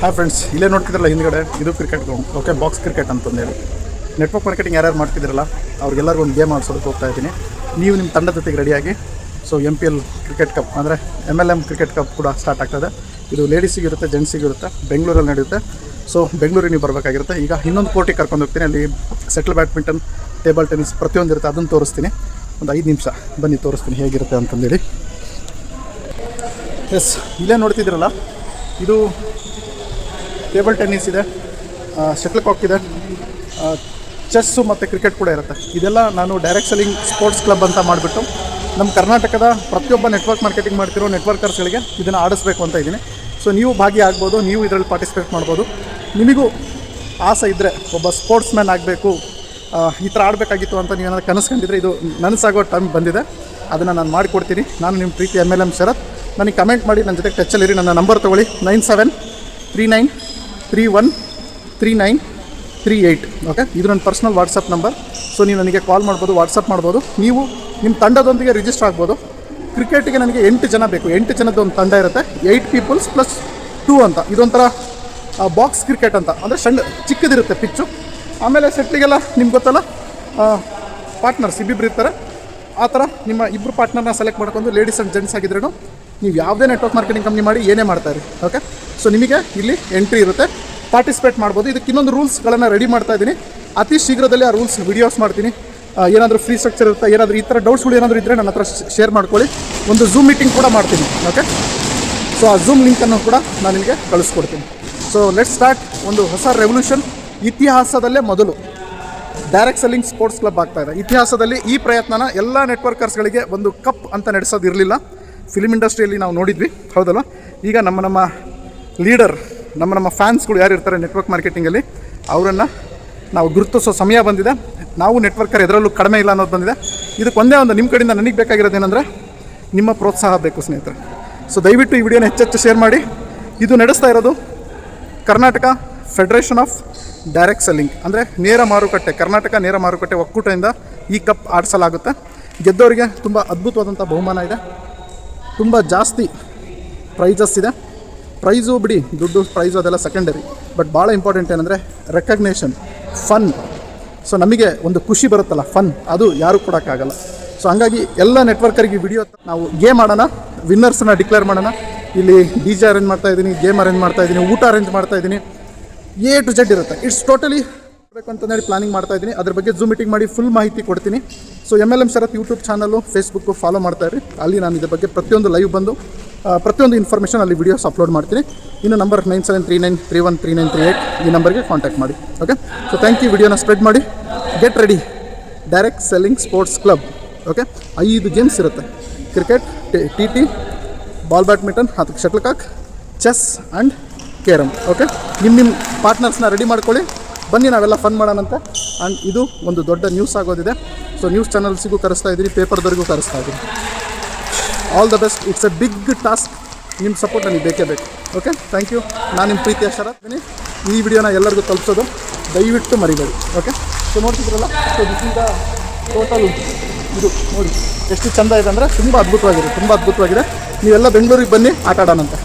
Hi friends ಇಲ್ಲೇ ನೋಡ್ತಿದ್ರಲ್ಲ ಹಿಂದ್ಗಡೆ? ಇದು cricket ground okay box cricket ಅಂತಂದೇಳಿ. ನೆಟ್ವರ್ಕ್ ಮಾರ್ಕೆಟಿಂಗ್ ಯಾರ್ಯಾರು ಮಾಡ್ತಿದ್ರಲ್ಲ, ಅವ್ರಿಗೆಲ್ಲರಿಗೂ ಒಂದು ಗೇಮ್ ಆಡ್ಸೋದಕ್ಕೆ ಹೋಗ್ತಾ ಇದ್ದೀನಿ. ನೀವು ನಿಮ್ಮ ತಂಡದ ಜೊತೆಗೆ ರೆಡಿಯಾಗಿ so M P L cricket cup ಅಂದರೆ M L M cricket cup ಕೂಡ ಸ್ಟಾರ್ಟ್ ಆಗ್ತದೆ. ಇದು ಲೇಡೀಸಿಗೆ ಇರುತ್ತೆ ಜೆಂಟ್ಸಿಗೆ ಇರುತ್ತೆ ಬೆಂಗಳೂರಲ್ಲಿ ನಡೆಯುತ್ತೆ. ಸೊ ಬೆಂಗಳೂರಿಗೆ ನೀವು ಬರಬೇಕಾಗಿರುತ್ತೆ. ಈಗ ಇನ್ನೊಂದು ಕೋರ್ಟಿಗೆ ಕರ್ಕೊಂಡು ಹೋಗ್ತೀನಿ. ಅಲ್ಲಿ ಸೆಟ್ಲ್ ಬ್ಯಾಡ್ಮಿಂಟನ್ ಟೇಬಲ್ ಟೆನಿಸ್ ಪ್ರತಿಯೊಂದು ಇರುತ್ತೆ. ಅದನ್ನು ತೋರಿಸ್ತೀನಿ. ಒಂದು ಐದು ನಿಮಿಷ. ಬನ್ನಿ, ತೋರಿಸ್ತೀನಿ ಹೇಗಿರುತ್ತೆ ಅಂತಂದೇಳಿ. ಎಸ್ ಇಲ್ಲೇ ನೋಡ್ತಿದ್ದೀರಲ್ಲ ಇದು ಟೇಬಲ್ ಟೆನ್ನಿಸ್ ಇದೆ ಶಟ್ಲ್ ಕಾಕ್ ಇದೆ ಚೆಸ್ಸು ಮತ್ತು ಕ್ರಿಕೆಟ್ ಕೂಡ ಇರುತ್ತೆ. ಇದೆಲ್ಲ ನಾನು ಡೈರೆಕ್ಟ್ ಸೆಲ್ಲಿಂಗ್ ಸ್ಪೋರ್ಟ್ಸ್ ಕ್ಲಬ್ ಅಂತ ಮಾಡಿಬಿಟ್ಟು ನಮ್ಮ ಕರ್ನಾಟಕದ ಪ್ರತಿಯೊಬ್ಬ ನೆಟ್ವರ್ಕ್ ಮಾರ್ಕೆಟಿಂಗ್ ಮಾಡ್ತಿರೋ ನೆಟ್ವರ್ಕರ್ಸ್ಗಳಿಗೆ ಇದನ್ನು ಆಡಿಸ್ಬೇಕು ಅಂತ ಇದ್ದೀನಿ. ಸೊ ನೀವು ಭಾಗಿಯಾಗ್ಬೋದು ನೀವು ಇದರಲ್ಲಿ ಪಾರ್ಟಿಸಿಪೇಟ್ ಮಾಡ್ಬೋದು. ನಿಮಗೂ ಆಸೆ ಇದ್ದರೆ ಒಬ್ಬ ಸ್ಪೋರ್ಟ್ಸ್ ಮ್ಯಾನ್ ಆಗಬೇಕು ಈ ಥರ ಆಡಬೇಕಾಗಿತ್ತು ಅಂತ ನೀವು ಏನಾದರೂ ಕನಸ್ಕೊಂಡಿದ್ರೆ ಇದು ನನಸಾಗೋ ಟೈಮ್ ಬಂದಿದೆ. ಅದನ್ನು ನಾನು ಮಾಡಿಕೊಡ್ತೀನಿ. ನಾನು ನಿಮ್ಮ ಪ್ರೀತಿ ಎಂ ಎಲ್ ಎಂ ಶರತ್. ನನಗೆ ಕಮೆಂಟ್ ಮಾಡಿ ನನ್ನ ಜೊತೆ ಟಚ್ಚಲ್ಲಿರಿ ನನ್ನ ನಂಬರ್ ತೊಗೊಳ್ಳಿ. Nine seven three nine three one three nine three eight okay ಇದು ನನ್ನ ಪರ್ಸ್ನಲ್ ವಾಟ್ಸಪ್ ನಂಬರ್ ಸೊ ನೀವು ನನಗೆ ಕಾಲ್ ಮಾಡ್ಬೋದು ವಾಟ್ಸಪ್ ಮಾಡ್ಬೋದು. ನೀವು ನಿಮ್ಮ ತಂಡದೊಂದಿಗೆ ರಿಜಿಸ್ಟರ್ ಆಗ್ಬೋದು. ಕ್ರಿಕೆಟಿಗೆ ನನಗೆ ಎಂಟು ಜನ ಬೇಕು. ಎಂಟು ಜನದ ಒಂದು ತಂಡ ಇರುತ್ತೆ. ಏಯ್ಟ್ ಪೀಪಲ್ಸ್ ಪ್ಲಸ್ ಟೂ ಅಂತ. ಇದೊಂಥರ ಬಾಕ್ಸ್ ಕ್ರಿಕೆಟ್ ಅಂತ. ಅಂದರೆ ಸಣ್ಣ, ಚಿಕ್ಕದಿರುತ್ತೆ ಪಿಚ್ಚು ಆಮೇಲೆ ಸೆಟ್ಟಿಗೆಲ್ಲ ನಿಮ್ಗೆ ಗೊತ್ತಲ್ಲ ಪಾರ್ಟ್ನರ್ಸ್ ಇಬ್ಬಿಬ್ರು ಇರ್ತಾರೆ. ಆ ಥರ ನಿಮ್ಮ ಇಬ್ಬರು ಪಾರ್ಟ್ನರ್ನ ಸೆಲೆಕ್ಟ್ ಮಾಡ್ಕೊಂಡು ಲೇಡೀಸ್ ಆ್ಯಂಡ್ ಜೆಂಟ್ಸ್ ಆಗಿದ್ರೂ ನೀವು ಯಾವುದೇ ನೆಟ್ವರ್ಕ್ ಮಾರ್ಕೆಟಿಂಗ್ ಕಂಪ್ನಿ ಮಾಡಿ ಏನೇ ಮಾಡ್ತಾಯಿರಿ ಓಕೆ ಸೊ ನಿಮಗೆ ಇಲ್ಲಿ ಎಂಟ್ರಿ ಇರುತ್ತೆ. ಪಾರ್ಟಿಸಿಪೇಟ್ ಮಾಡ್ಬೋದು. ಇದಕ್ಕೆ ಇನ್ನೊಂದು ರೂಲ್ಸ್ಗಳನ್ನು ರೆಡಿ ಮಾಡ್ತಾ ಇದ್ದೀನಿ. ಅತಿ ಶೀಘ್ರದಲ್ಲಿ ಆ ರೂಲ್ಸ್ ವಿಡಿಯೋಸ್ ಮಾಡ್ತೀನಿ. ಏನಾದರೂ ಫ್ರೀ ಸ್ಟ್ರಕ್ಚರ್ ಇರುತ್ತೆ, ಏನಾದರೂ ಈ ಥರ ಡೌಟ್ಸ್ಗಳು ಏನಾದರೂ ಇದ್ದರೆ ನನ್ನ ಹತ್ರ ಶೇರ್ ಮಾಡ್ಕೊಳ್ಳಿ. ಒಂದು ಝೂಮ್ ಮೀಟಿಂಗ್ ಕೂಡ ಮಾಡ್ತೀನಿ ಓಕೆ ಸೊ ಆ ಝೂಮ್ ಲಿಂಕನ್ನು ಕೂಡ ನಾನು ನಿಮಗೆ ಕಳಿಸ್ಕೊಡ್ತೀನಿ. ಸೊ ಲೆಟ್ ಸ್ಟಾರ್ಟ್ ಒಂದು ಹೊಸ ರೆವಲ್ಯೂಷನ್ ಇತಿಹಾಸದಲ್ಲೇ ಮೊದಲು. ಡೈರೆಕ್ಟ್ ಸೆಲ್ಲಿಂಗ್ ಸ್ಪೋರ್ಟ್ಸ್ ಕ್ಲಬ್ ಆಗ್ತಾ ಇದೆ. ಇತಿಹಾಸದಲ್ಲಿ ಈ ಪ್ರಯತ್ನನ ಎಲ್ಲ ನೆಟ್ವರ್ಕರ್ಸ್ಗಳಿಗೆ ಒಂದು ಕಪ್ ಅಂತ ನಡೆಸೋದಿರಲಿಲ್ಲ ಫಿಲ್ಮ್ ಇಂಡಸ್ಟ್ರಿಯಲ್ಲಿ ನಾವು ನೋಡಿದ್ವಿ. ಹೌದಲ್ಲ ಈಗ ನಮ್ಮ ನಮ್ಮ ಲೀಡರ್ ನಮ್ಮ ನಮ್ಮ ಫ್ಯಾನ್ಸ್ಗಳು ಯಾರು ಇರ್ತಾರೆ ನೆಟ್ವರ್ಕ್ ಮಾರ್ಕೆಟಿಂಗಲ್ಲಿ ಅವರನ್ನು ನಾವು ಗುರುತಿಸೋ ಸಮಯ ಬಂದಿದೆ. ನಾವು ನೆಟ್ವರ್ಕರ್ ಎದರಲ್ಲೂ ಕಡಿಮೆ ಇಲ್ಲ ಅನ್ನೋದು ಬಂದಿದೆ. ಇದಕ್ಕೆ ಒಂದೇ ಒಂದು ನಿಮ್ಮ ಕಡೆಯಿಂದ ನನಗೆ ಬೇಕಾಗಿರೋದೇನೆಂದರೆ ನಿಮ್ಮ ಪ್ರೋತ್ಸಾಹ ಬೇಕು ಸ್ನೇಹಿತರೆ. ಸೊ ದಯವಿಟ್ಟು ಈ ವಿಡಿಯೋನ ಹೆಚ್ಚೆಚ್ಚು ಶೇರ್ ಮಾಡಿ. ಇದು ನಡೆಸ್ತಾ ಇರೋದು Karnataka federation of direct selling ಅಂದರೆ ನೇರ ಮಾರುಕಟ್ಟೆ, ಕರ್ನಾಟಕ ನೇರ ಮಾರುಕಟ್ಟೆ ಒಕ್ಕೂಟದಿಂದ ಈ ಕಪ್ ಆಡಿಸಲಾಗುತ್ತೆ. ಗೆದ್ದವರಿಗೆ ತುಂಬ ಅದ್ಭುತವಾದಂಥ ಬಹುಮಾನ ಇದೆ. ತುಂಬ ಜಾಸ್ತಿ ಪ್ರೈಸಸ್ ಇದೆ. ಪ್ರೈಸು ಬಿಡಿ, ದುಡ್ಡು ಪ್ರೈಸು ಅದೆಲ್ಲ ಸೆಕೆಂಡರಿ ಬಟ್ ಭಾಳ ಇಂಪಾರ್ಟೆಂಟ್ ಏನಂದರೆ ರೆಕಗ್ನೇಷನ್ ಫನ್ ಸೊ ನಮಗೆ ಒಂದು ಖುಷಿ ಬರುತ್ತಲ್ಲ ಫನ್ ಅದು ಯಾರು ಕೊಡೋಕ್ಕಾಗಲ್ಲ. ಸೊ ಹಂಗಾಗಿ ಎಲ್ಲ ನೆಟ್ವರ್ಕರಿಗೆ ವಿಡಿಯೋ ನಾವು ಗೇಮ್ ಆಡೋಣ ವಿನ್ನರ್ಸನ್ನ ಡಿಕ್ಲೇರ್ ಮಾಡೋಣ. ಇಲ್ಲಿ ಡಿ ಜೆ ಅರೇಂಜ್ ಮಾಡ್ತಾ ಇದ್ದೀನಿ ಗೇಮ್ ಅರೇಂಜ್ ಮಾಡ್ತಾ ಇದ್ದೀನಿ, ಊಟ ಅರೇಂಜ್ ಮಾಡ್ತಾ ಇದ್ದೀನಿ. ಎ ಟು ಜೆಡ್ ಇರುತ್ತೆ. ಇಟ್ಸ್ ಟೋಟಲಿ ಬೇಕು ಹೇಳಿ ಪ್ಲಾನಿಂಗ್ ಮಾಡ್ತಾ ಇದ್ದೀನಿ. ಅದ್ರ ಬಗ್ಗೆ ಝೂಮ್ ಮೀಟಿಂಗ್ ಮಾಡಿ ಫುಲ್ ಮಾಹಿತಿ ಕೊಡ್ತೀನಿ. So M L M Sharath YouTube channel Facebook follow ಮಾಡ್ತಾ ಇರಿ. ಅಲ್ಲಿ ನಾನು ಇದ್ರ ಬಗ್ಗೆ ಪ್ರತಿಯೊಂದು ಲೈವ್ ಬಂದು ಪ್ರತಿಯೊಂದು ಇನ್ಫಾರ್ಮೇಷನ್ ಅಲ್ಲಿ ವಿಡಿಯೋಸ್ ಅಪ್ಲೋಡ್ ಮಾಡ್ತೀನಿ. ಇನ್ನು number nine seven three nine three one three nine three eight ಈ ನಂಬರ್ಗೆ ಕಾಂಟ್ಯಾಕ್ಟ್ ಮಾಡಿ. ಓಕೆ ಸೊ ಥ್ಯಾಂಕ್ ಯು ವಿಡಿಯೋನ ಸ್ಪ್ರೆಡ್ ಮಾಡಿ. Get ready direct selling sports club okay ಐದು ಗೇಮ್ಸ್ ಇರುತ್ತೆ. Cricket T T ball badminton ಅದಕ್ಕೆ shuttlecock chess and carrom okay ನಿಮ್ಮ ನಿಮ್ಮ ಪಾರ್ಟ್ನರ್ಸ್ನ ರೆಡಿ ಮಾಡ್ಕೊಳ್ಳಿ. ಬನ್ನಿ ನಾವೆಲ್ಲ ಫನ್ ಮಾಡೋಣಂತೆ ಆ್ಯಂಡ್ ಇದು ಒಂದು ದೊಡ್ಡ ನ್ಯೂಸ್ ಆಗೋದಿದೆ. ಸೊ ನ್ಯೂಸ್ ಚಾನಲ್ಸಿಗೂ ಕರೆಸ್ತಾ ಇದ್ದೀನಿ ಪೇಪರ್ದವರಿಗೂ ಕರೆಸ್ತಾ ಇದ್ದೀನಿ all the best it's a big task ನಿಮ್ಮ ಸಪೋರ್ಟ್ ನನಗೆ ಬೇಕೇ ಬೇಕು ಓಕೆ ಥ್ಯಾಂಕ್ ಯು ನಾನು ನಿಮ್ಮ ಪ್ರೀತಿಯ ಶರತ್ತೀನಿ ಈ ವಿಡಿಯೋನ ಎಲ್ಲರಿಗೂ ತಲುಪಿಸೋದು. ದಯವಿಟ್ಟು ಮರಿಬೇಡಿ ಓಕೆ ಸೊ ನೋಡ್ತಿದ್ರಲ್ಲ ಸೊ ದಿಸಿಂದ ಟೋಟಲ್ ಇದು, ನೋಡಿ. ಎಷ್ಟು ಚೆಂದ ಇದೆ ಅಂದರೆ ತುಂಬ ಅದ್ಭುತವಾಗಿದೆ ತುಂಬ ಅದ್ಭುತವಾಗಿದೆ. ನೀವೆಲ್ಲ ಬೆಂಗಳೂರಿಗೆ ಬನ್ನಿ ಆಟ ಆಡೋಣಂತೆ